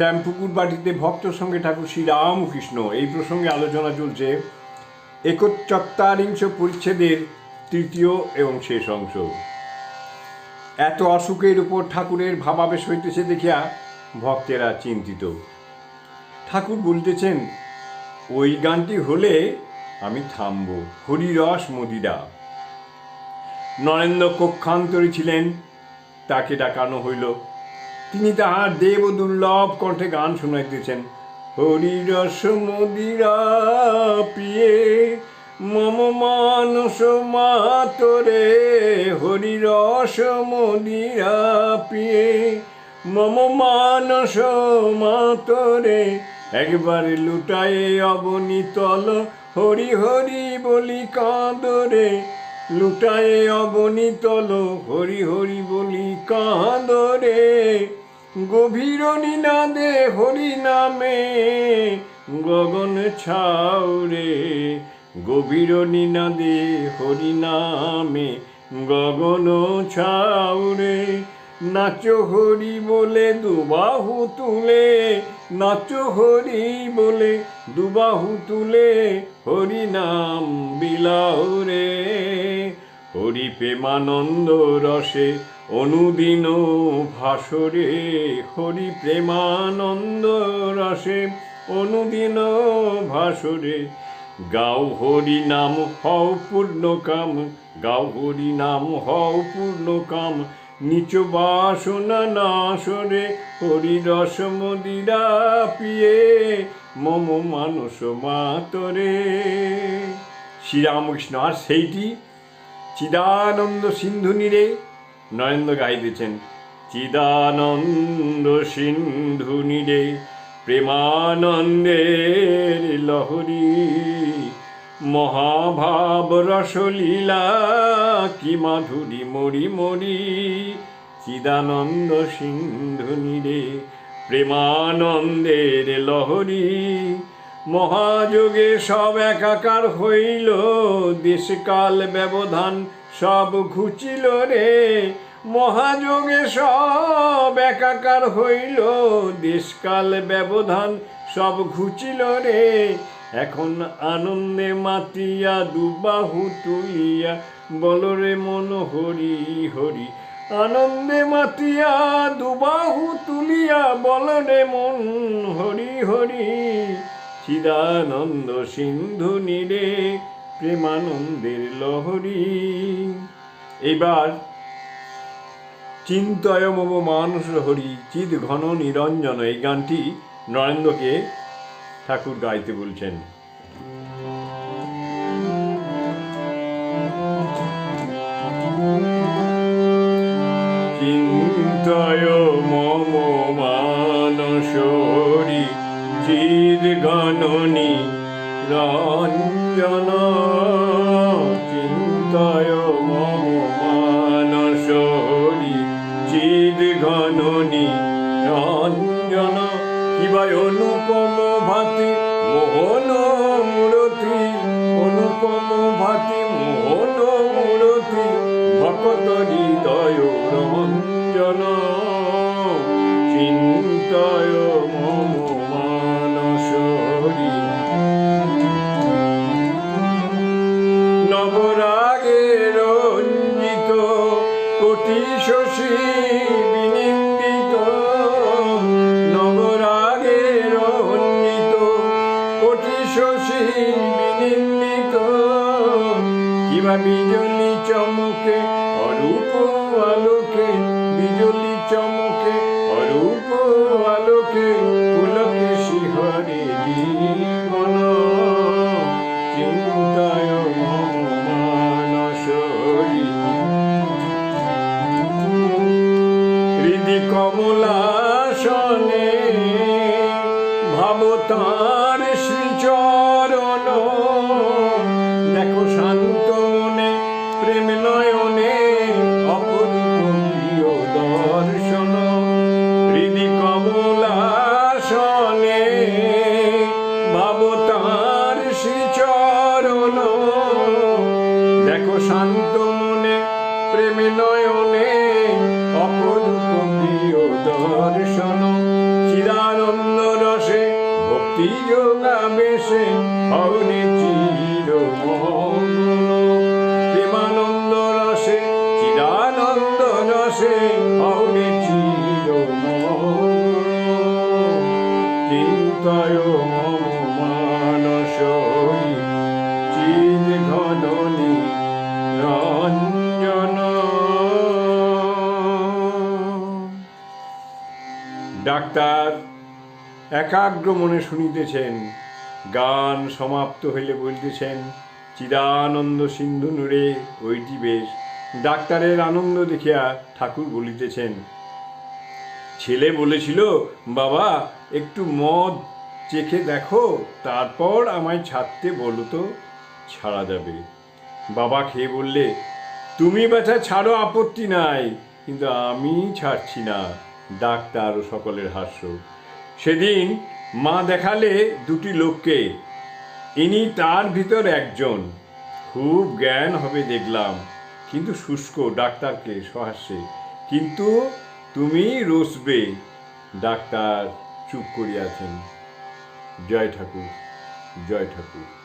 শ্যামপুকুর বাটিতে ভক্তর সঙ্গে ঠাকুর শ্রী রামকৃষ্ণ। এই প্রসঙ্গে আলোচনা চলছে একচত্বারিংশ পরিচ্ছেদের তৃতীয় এবং শেষ অংশ। এত অসুখের উপর ঠাকুরের ভাবাবেশ হইতেছে দেখিয়া ভক্তেরা চিন্তিত। ঠাকুর বলতেছেন, ওই গানটি হলে আমি থামব। হরিরস মদিরা। নরেন্দ্র কক্ষান্তরে ছিলেন, তাকে ডাকানো হইল। তিনি তাহার দেব দুর্লভ কণ্ঠে গান শুনাইতেছেন হরিরস মদিরা পিয়ে, মম মানস মাতরে। হরিরস মদিরা পিয়ে, মম মানস মাতরে। একবারে লুটায়ে অবনীতল, হরি হরি বলি কাঁদরে। লুটায়ে অবনীতল, হরি হরি বলি কাঁদরে। গভীর নিনাদে হরি নামে, গগন ছাউরে গভীর নিনাদে হরি নামে, গগন ছাউরে নাচ হরি বলে দুবাহু তুলে, নাচ হরি বলে দুবাহু তুলে, হরি নাম বিলাও রে। হরি প্রেমানন্দ রসে অনুদিন ভাসরে হরি প্রেমানন্দ রসে। অনুদিন ভাসরে, গাও হরি নাম, হও পূর্ণ কাম, গাও হরি নাম, হও পূর্ণ কাম। নিচ বাসনা নাশরে হরি রস মদিরা পিয়ে, মম মানস মাতরে। শ্রীরামকৃষ্ণ, আর সেইটি চিদানন্দ সিন্ধু নীরে নরেন্দ্র গাইতেছেন চিদানন্দ সিন্ধু নীরে প্রেমানন্দের লহরী। মহাভাব রসলীলা কি মাধুরী মরি মরি। চিদানন্দ সিন্ধু নীরে প্রেমানন্দের লহরী। মহাযোগে সব একাকার হইল, দেশকাল ব্যবধান সব ঘুচিল রে, মহাযোগে সব একাকার হইল। দেশকাল ব্যবধান সব ঘুচিল রে, এখন আনন্দে মাতিয়া দুবাহু তুলিয়া বলরে মন হরি হরি। আনন্দে মাতিয়া দুবাহু তুলিয়া বলরে মন হরি হরি। চিদানন্দ সিন্ধু নীরে প্রেমানন্দের লহরী। এবার চিন্তয় মম মানুষ হরি চিদ ঘন নিরঞ্জন, এই গানটি নরেন্দ্রকে ঠাকুর গাইতে বলছেন। চিন্তয় মম মানসরি চিদ গণনি রঞ্জন চিন্তয় মম মানসরি চিদ গণনি রঞ্জন কিবা অনুপম ভাতি মোহন মূরতি অনুপম ভাতি মোহন মূরতি ভকত হৃদয় রঞ্জন চিন্তয় বিনিন্দিত নবরাগে রঞ্জিত কোটি শশী বিনিন্দিত কিবা বিজলি চমকে, অরূপ আলোকে, বিজলি চমকে, অরূপ আলোকে পুলকে শিহরে জীবন, চিন্তায় ता ভক্তি যোগাবেশে হওনি চির প্রেমানন্দ রসে চিদানন্দ রসে হওনি চির চিন্তয় মম মানস চিদ ঘননি ডাক্তার একাগ্র মনে শুনিতেছেন। গান সমাপ্ত হইলে বলতেছেন, চিদানন্দ সিন্ধু নূরে ওইটি বেশ। ডাক্তারের আনন্দ দেখিয়া ঠাকুর বলিতেছেন, ছেলে বলেছিল, বাবা, একটু মদ চেখে দেখো, তারপর আমায় ছাড়তে বলো তো, ছাড়া যাবে। বাবা খেয়ে বললে, তুমি ব্যথা ছাড়ো, আপত্তি নাই, কিন্তু আমি ছাড়ছি না। ডাক্তার ও সকলের হাস্য। সেদিন মা দেখালে দুটি লোককে। ইনি তার ভিতর একজন। খুব জ্ঞান হবে দেখলাম, কিন্তু শুষ্ক ডাক্তারকে সহাস্যে। কিন্তু তুমি রসবে, ডাক্তার চুপ করিয়াছেন। জয় ঠাকুর জয় ঠাকুর।